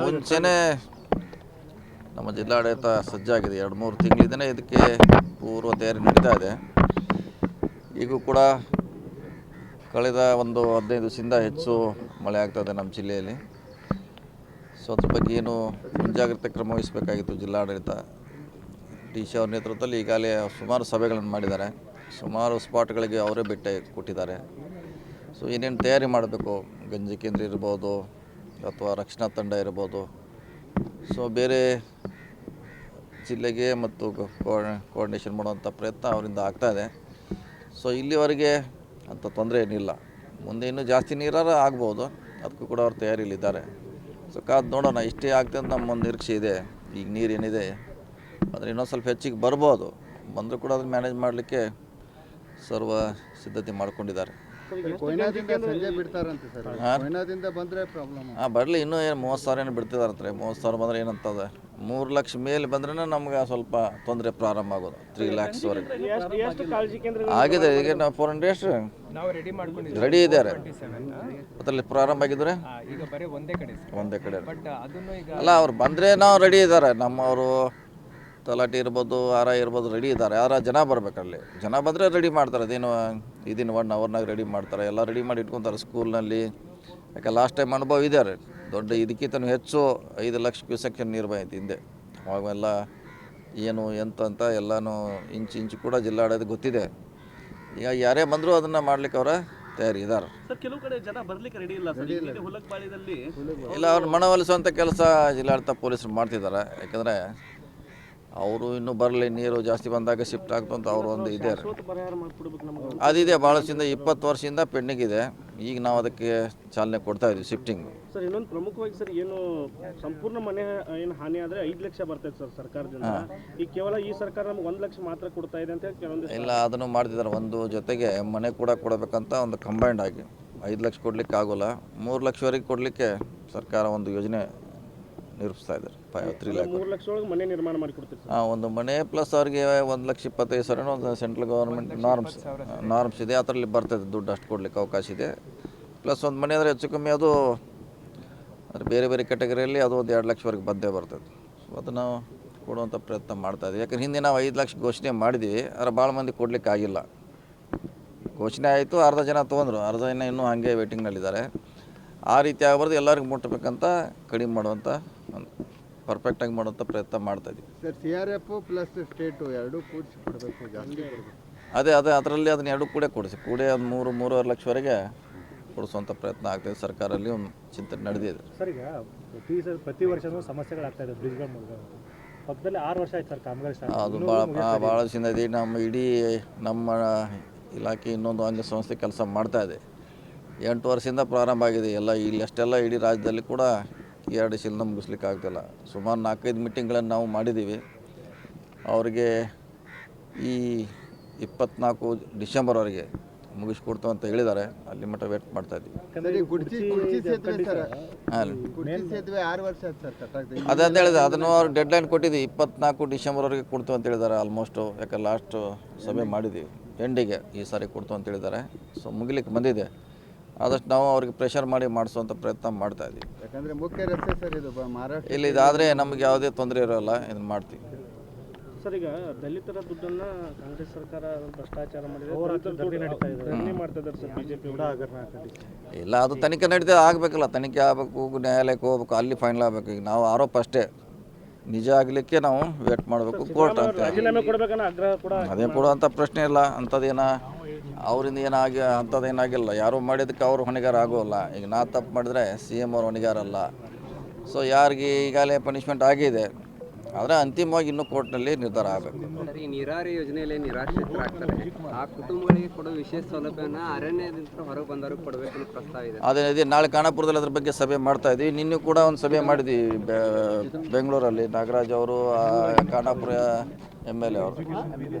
ಮುಂಚೆನೇ ನಮ್ಮ ಜಿಲ್ಲಾಡಳಿತ ಸಜ್ಜಾಗಿದೆ. ಎರಡು ಮೂರು ತಿಂಗಳಿಂದನೇ ಇದಕ್ಕೆ ಪೂರ್ವ ತಯಾರಿ ನಡೀತಾ ಇದೆ. ಈಗೂ ಕೂಡ ಕಳೆದ ಒಂದು ಹದಿನೈದು ದಿವಸದಿಂದ ಹೆಚ್ಚು ಮಳೆ ಆಗ್ತಾಯಿದೆ ನಮ್ಮ ಜಿಲ್ಲೆಯಲ್ಲಿ. ಸೊ, ಅದ್ರ ಬಗ್ಗೆ ಏನು ಮುಂಜಾಗ್ರತೆ ಕ್ರಮ ವಹಿಸಬೇಕಾಗಿತ್ತು ಜಿಲ್ಲಾಡಳಿತ? ಡಿ ಸಿ ಅವ್ರ ನೇತೃತ್ವದಲ್ಲಿ ಈಗಾಗಲೇ ಸುಮಾರು ಸಭೆಗಳನ್ನು ಮಾಡಿದ್ದಾರೆ. ಸುಮಾರು ಸ್ಪಾಟ್ಗಳಿಗೆ ಅವರೇ ಭೇಟಿ ಕೊಟ್ಟಿದ್ದಾರೆ. ಸೊ, ಏನೇನು ತಯಾರಿ ಮಾಡಬೇಕು? ಗಂಜಿ ಕೇಂದ್ರ ಇರ್ಬೋದು ಅಥವಾ ರಕ್ಷಣಾ ತಂಡ ಇರ್ಬೋದು. ಸೊ ಬೇರೆ ಜಿಲ್ಲೆಗೆ ಮತ್ತು ಕೋಆರ್ಡಿನೇಷನ್ ಮಾಡುವಂಥ ಪ್ರಯತ್ನ ಅವರಿಂದ ಆಗ್ತಾಯಿದೆ ಸೊ ಇಲ್ಲಿವರೆಗೆ ಅಂಥ ತೊಂದರೆ ಏನಿಲ್ಲ. ಮುಂದೆ ಇನ್ನೂ ಜಾಸ್ತಿ ನೀರಾರ ಆಗ್ಬೋದು. ಅದಕ್ಕೂ ಕೂಡ ಅವ್ರ ತಯಾರಿಯಲ್ಲಿದ್ದಾರೆ. ಸೊ ಕಾದು ನೋಡೋಣ. ಇಷ್ಟೇ ಆಗ್ತದೆ ಅಂತ ನಮ್ಮೊಂದು ನಿರೀಕ್ಷೆ ಇದೆ. ಈಗ ನೀರು ಏನಿದೆ, ಆದರೆ ಇನ್ನೊಂದು ಸ್ವಲ್ಪ ಹೆಚ್ಚಿಗೆ ಬರ್ಬೋದು. ಬಂದರೂ ಕೂಡ ಅದನ್ನು ಮ್ಯಾನೇಜ್ ಮಾಡಲಿಕ್ಕೆ ಸರ್ವ ಸಿದ್ಧತೆ ಮಾಡ್ಕೊಂಡಿದ್ದಾರೆ. ಕೊಯ್ನಾದಿಂದ ಸಂಜೆ ಬಿಡ್ತಾರಂತೆ ಸರ್. ಹಾಂ. ಕೊಯ್ನಾದಿಂದ ಬಂದ್ರೆ ಪ್ರಾಬ್ಲಮ್ ಹಾಂ ಬರಲಿ ಇನ್ನೂ ಏನು ಮೂವತ್ತು ಸಾವಿರ ಏನು ಬಿಡ್ತಿದಾರಂತೆ ಮೂವತ್ತು ಸಾವಿರ ಬಂದ್ರೆ ಏನಂತದೆ? ಮೂರು ಲಕ್ಷ ಮೇಲೆ ಬಂದ್ರೆ ನಮ್ಗೆ ಸ್ವಲ್ಪ ತೊಂದರೆ ಪ್ರಾರಂಭ ಆಗೋದು ತ್ರೀ ಲ್ಯಾಕ್ಸ್ವರೆಗೆ ಆಗಿದೆ ಈಗ ನಾವು ಫೋರ್ ಹಂಡ್ರೆಡ್ ಎಷ್ಟು? ನಾವು ರೆಡಿ ಮಾಡ್ಕೊಂಡಿದ್ದೀವಿ. ರೆಡಿ ಇದ್ದಾರೆ. ಅದರಲ್ಲಿ ಪ್ರಾರಂಭ ಆಗಿದ್ರೆ? ಈಗ ಬರೀ ಒಂದೇ ಕಡೆ ಸರ್. ಒಂದೇ ಕಡೆ. ಬಟ್ ಅದನ್ನು ಈಗ ಅಲ್ಲ ಅವ್ರು ಬಂದರೆ ನಾವು ರೆಡಿ ಇದ್ದಾರೆ. ನಮ್ಮವರು ತಲಾಟಿ ಇರ್ಬೋದು ಆರ ಇರ್ಬೋದು ರೆಡಿ ಇದ್ದಾರೆ. ಯಾರ ಜನ ಬರಬೇಕಲ್ಲಿ. ಜನ ಬಂದರೆ ರೆಡಿ ಮಾಡ್ತಾರೆ. ಅದೇನು ಇದಿನ ಒನ್ ಅವರ್ನಾಗ ರೆಡಿ ಮಾಡ್ತಾರೆ. ಎಲ್ಲ ರೆಡಿ ಮಾಡಿ ಇಟ್ಕೊತಾರೆ ಸ್ಕೂಲ್ನಲ್ಲಿ ಯಾಕೆ ಲಾಸ್ಟ್ ಟೈಮ್ ಅನುಭವ ಇದ್ದಾರೆ ದೊಡ್ಡ ಇದಕ್ಕಿಂತ ಹೆಚ್ಚು ಐದು ಲಕ್ಷ ಕ್ಯೂಸೆಕ್ ನೀರು ಬಂದಿತ್ತು ಹಿಂದೆ. ಅವಾಗೆಲ್ಲ ಏನು ಎಂತ ಅಂತ ಎಲ್ಲನೂ ಇಂಚು ಇಂಚು ಕೂಡ ಜಿಲ್ಲಾಡೋದು ಗೊತ್ತಿದೆ. ಈಗ ಯಾರೇ ಬಂದರೂ ಅದನ್ನು ಮಾಡ್ಲಿಕ್ಕೆ ಅವರ ತಯಾರಿ ಇದ್ದಾರೆ ಸರ್ ಕೆಲವು ಕಡೆ ಜನ ಬರ್ಲಿಕ್ಕೆ ರೆಡಿ ಇಲ್ಲ ಇಲ್ಲ. ಅವ್ರು ಮನವೊಲಿಸುವಂಥ ಕೆಲಸ ಜಿಲ್ಲಾಡಳಿತ ಪೊಲೀಸರು ಮಾಡ್ತಿದ್ದಾರೆ. ಯಾಕಂದರೆ ಅವರು ಇನ್ನೂ ಬರಲಿ ನೀರು ಜಾಸ್ತಿ ಬಂದಾಗ ಶಿಫ್ಟ್ ಆಗ್ತು ಅಂತ ಅವರು ಒಂದು ಇದೆ ಅದಿದೆ ಭಾಳಷ್ಟಿಂದ ಇಪ್ಪತ್ತು ವರ್ಷದಿಂದ ಪೆಂಡಿಂಗ್ ಇದೆ. ಈಗ ನಾವು ಅದಕ್ಕೆ ಚಾಲನೆ ಕೊಡ್ತಾ ಇದ್ವಿ ಶಿಫ್ಟಿಂಗ್ ಸರ್ ಇನ್ನೊಂದು ಪ್ರಮುಖವಾಗಿ ಸರ್ ಏನು ಸಂಪೂರ್ಣ ಮನೆ ಏನು ಹಾನಿ ಆದರೆ ಐದು ಲಕ್ಷ ಬರ್ತೈತೆ ಸರ್ ಸರ್ಕಾರದಿಂದ. ಈ ಕೇವಲ ಈ ಸರ್ಕಾರ ನಮ್ಗೆ ಒಂದು ಲಕ್ಷ ಮಾತ್ರ ಕೊಡ್ತಾ ಇದೆ ಅಂತ ಹೇಳಿ ಕೆಲವೊಂದು ಇಲ್ಲ ಅದನ್ನು ಮಾಡ್ತಿದ್ದಾರೆ. ಒಂದು ಜೊತೆಗೆ ಮನೆ ಕೂಡ ಕೊಡಬೇಕಂತ ಒಂದು ಕಂಬೈಂಡ್ ಆಗಿ. ಐದು ಲಕ್ಷ ಕೊಡಲಿಕ್ಕೆ ಆಗೋಲ್ಲ. ಮೂರು ಲಕ್ಷವರೆಗೆ ಕೊಡಲಿಕ್ಕೆ ಸರ್ಕಾರ ಒಂದು ಯೋಜನೆ ನಿರೂಪಿಸ್ತಾ ಇದ್ದಾರೆ. ಫೈವ್ ತ್ರೀ ಲ್ಯಾಕ್ ಮೂರು ಲಕ್ಷ ಒಳಗೆ ಮನೆ ನಿರ್ಮಾಣ ಮಾಡಿ ಕೊಡ್ತೀವಿ ಸರ್? ಹಾಂ ಒಂದು ಮನೆ ಪ್ಲಸ್ ಅವ್ರಿಗೆ ಒಂದು ಲಕ್ಷ ಇಪ್ಪತ್ತೈದು ಸಾವಿರ ಒಂದು ಸೆಂಟ್ರಲ್ ಗೌರ್ಮೆಂಟ್ ನಾರ್ಮ್ಸ್ ನಾರ್ಮ್ಸ್ ಇದೆ. ಅದರಲ್ಲಿ ಬರ್ತದೆ ದುಡ್ಡು ಅಷ್ಟು ಕೊಡ್ಲಿಕ್ಕೆ ಅವಕಾಶ ಇದೆ. ಪ್ಲಸ್ ಒಂದು ಮನೆ ಅಂದರೆ ಹೆಚ್ಚು ಕಮ್ಮಿ ಅದು ಅಂದರೆ ಬೇರೆ ಬೇರೆ ಕ್ಯಾಟಗರಿಯಲ್ಲಿ ಅದು ಒಂದು ಎರಡು ಲಕ್ಷವರೆಗೆ ಬಂದೇ ಬರ್ತದೆ. ಸೊ ಅದು ನಾವು ಕೊಡುವಂಥ ಪ್ರಯತ್ನ ಮಾಡ್ತಾ ಇದ್ದೀವಿ. ಯಾಕಂದ್ರೆ ಹಿಂದೆ ನಾವು ಐದು ಲಕ್ಷ ಘೋಷಣೆ ಮಾಡಿದ್ವಿ ಆದರೆ ಭಾಳ ಮಂದಿ ಕೊಡಲಿಕ್ಕೆ ಆಗಿಲ್ಲ. ಘೋಷಣೆ ಆಯಿತು ಅರ್ಧ ಜನ ತೊಗೊಂಡ್ರು. ಅರ್ಧ ಜನ ಇನ್ನೂ ಹಾಗೆ ವೇಟಿಂಗ್ನಲ್ಲಿದ್ದಾರೆ ಆ ರೀತಿ ಆಗಬಾರ್ದು ಎಲ್ಲರಿಗೂ ಮುಟ್ಟಬೇಕಂತ ಕಡಿಮೆ ಮಾಡುವಂಥ ಪರ್ಫೆಕ್ಟಾಗಿ ಮಾಡುವಂಥ ಪ್ರಯತ್ನ ಮಾಡ್ತಾ ಇದ್ದೀವಿ sir C R F plus state ಎರಡೂ ಕೂಡಿಸಿ ಕೊಡಬೇಕು ಜಾಸ್ತಿ ಕೊಡಬೇಕು. ಅದೇ ಅದೇ ಅದರಲ್ಲಿ ಅದನ್ನ ಎರಡು ಕೂಡ ಕೊಡಿಸಿ. ಕೂಡ ಒಂದು ಮೂರು ಮೂರುವರೆ ಲಕ್ಷವರೆಗೆ ಕೊಡಿಸುವಂಥ ಪ್ರಯತ್ನ ಆಗ್ತದೆ ಸರ್ಕಾರಲ್ಲಿ ಒಂದು ಚಿಂತನೆ ನಡೆದಿದೆ. ಸರ್ ಈಗ ಪ್ರತಿ ಸರ್ ಪ್ರತಿ ವರ್ಷನೂ ಸಮಸ್ಯೆಗಳಾಗ್ತಾ ಇದೆ ಬ್ರಿಡ್ಜ್ಗಳ ಮೂಲಕ. ಪಕ್ಕದಲ್ಲಿ ಆರು ವರ್ಷ ಆಯ್ತು ಸರ್ ಕಾಮಗಾರಿ ಸ್ಟಾರ್ಟ್ ಅದು ಭಾಳ ಭಾಳ ದಿವಸದಿಂದ ಇದೆ. ನಮ್ಮ ಇಡೀ ನಮ್ಮ ಇಲಾಖೆ ಇನ್ನೊಂದು ಅಂಗ ಸಂಸ್ಥೆ ಕೆಲಸ ಮಾಡ್ತಾ ಇದೆ. ಎಂಟು ವರ್ಷದಿಂದ ಪ್ರಾರಂಭ ಆಗಿದೆ. ಎಲ್ಲ ಇಲ್ಲಿ ಅಷ್ಟೆಲ್ಲ ಇಡೀ ರಾಜ್ಯದಲ್ಲಿ ಕೂಡ ಕೆ ಶಿಲ್ನ ಮುಗಿಸ್ಲಿಕ್ಕೆ ಆಗ್ತಿಲ್ಲ ಸುಮಾರು ನಾಲ್ಕೈದು ಮೀಟಿಂಗ್ಗಳನ್ನು ನಾವು ಮಾಡಿದ್ದೀವಿ ಅವರಿಗೆ ಈ ಇಪ್ಪತ್ನಾಲ್ಕು ಡಿಸೆಂಬರ್ವರೆಗೆ ಮುಗಿಸ್ಕೊಡ್ತು ಅಂತ ಹೇಳಿದ್ದಾರೆ. ಅಲ್ಲಿ ಮಟ್ಟ ವೇಟ್ ಮಾಡ್ತಾ ಇದ್ದೀವಿ. ಅದಂತ ಹೇಳಿದೆ. ಅದನ್ನು ಅವ್ರು ಡೆಡ್ಲೈನ್ ಕೊಟ್ಟಿದ್ದೀವಿ. ಇಪ್ಪತ್ನಾಲ್ಕು ಡಿಸೆಂಬರ್ವರೆಗೆ ಕೊಡ್ತು ಅಂತ ಹೇಳಿದ್ದಾರೆ ಆಲ್ಮೋಸ್ಟು ಯಾಕೆ ಲಾಸ್ಟ್ ಸಭೆ ಮಾಡಿದ್ದೀವಿ. ಎಂಡಿಗೆ ಈ ಸಾರಿ ಕೊಡ್ತು ಅಂತ ಹೇಳಿದ್ದಾರೆ. ಸೊ ಮುಗಿಲಿಕ್ಕೆ ಬಂದಿದೆ. ಆದಷ್ಟು ನಾವು ಅವ್ರಿಗೆ ಪ್ರೆಷರ್ ಮಾಡಿ ಮಾಡಿಸುವಂಥ ಪ್ರಯತ್ನ ಮಾಡ್ತಾ ಇದ್ದೀವಿ. ಯಾಕಂದ್ರೆ ಮುಖ್ಯ ರಸ್ತೆ ಸರ್ ಇದು ಮಹಾರಾಷ್ಟ್ರ ಇಲ್ಲಿ ಇದಾದರೆ ನಮಗೆ ಯಾವುದೇ ತೊಂದರೆ ಇರೋಲ್ಲ ಇದನ್ನು ಮಾಡ್ತೀವಿ. ಸರ್ ಈಗ ದಲಿತರ ದುಡ್ಡನ್ನ ಕಾಂಗ್ರೆಸ್ ಸರ್ಕಾರ ಭ್ರಷ್ಟಾಚಾರ ಮಾಡಿದೆ ಇಲ್ಲ ಅದು ತನಿಖೆ ನಡೀತಾ ಆಗಬೇಕಲ್ಲ ತನಿಖೆ ಆಗಬೇಕು ನ್ಯಾಯಾಲಯಕ್ಕೆ ಹೋಗ್ಬೇಕು ಅಲ್ಲಿ ಫೈನಲ್ ಆಗಬೇಕು. ಈಗ ನಾವು ಆರೋಪ ಅಷ್ಟೇ. ನಿಜ ಆಗಲಿಕ್ಕೆ ನಾವು ವೇಟ್ ಮಾಡಬೇಕು ಕೋರ್ಟ್ ಅಂತ. ಅದೇ ಕೊಡುವಂಥ ಪ್ರಶ್ನೆ ಇಲ್ಲ ಅಂಥದ್ದೇನ ಅವರಿಂದ ಏನಾಗಿ ಅಂಥದ್ದೇನಾಗಿಲ್ಲ. ಯಾರು ಮಾಡಿದ್ದಕ್ಕೆ ಅವರು ಹೊಣೆಗಾರ ಆಗೋಲ್ಲ. ಈಗ ನಾ ತಪ್ಪು ಮಾಡಿದ್ರೆ ಸಿ ಎಂ ಅವ್ರು ಹೊಣೆಗಾರ ಅಲ್ಲ ಸೊ ಯಾರಿಗೆ ಈಗಾಗಲೇ ಪನಿಷ್ಮೆಂಟ್ ಆಗಿದೆ ಆದರೆ ಅಂತಿಮವಾಗಿ ಇನ್ನೂ ಕೋರ್ಟ್ನಲ್ಲಿ ನಿರ್ಧಾರ ಆಗಬೇಕು. ಈ ನೀರಾವರಿ ಯೋಜನೆಯಲ್ಲಿ ನಿರಾಶ್ರಿತರಾಗ್ತಾರೆ ಆ ಕುಟುಂಬಗಳಿಗೆ ಕೊಡೋ ವಿಶೇಷ ಸೌಲಭ್ಯನ ಅರಣ್ಯದಿಂದ ಹೊರಗೆ ಬಂದವರು ಕೊಡಬೇಕು ಪ್ರಸ್ತಾವ ಇದೆ. ಅದೇ ಇದೆ ನಾಳೆ ಕಾನಾಪುರದಲ್ಲಿ ಅದ್ರ ಬಗ್ಗೆ ಸಭೆ ಮಾಡ್ತಾ ಇದ್ದೀವಿ ನಿನ್ನೆ ಕೂಡ ಒಂದು ಸಭೆ ಮಾಡಿದ್ವಿ ಬೆಂಗಳೂರಲ್ಲಿ. ನಾಗರಾಜ್ ಅವರು ಖಾನಾಪುರ ಎಂ ಎಲ್ ಎ ಅವರು.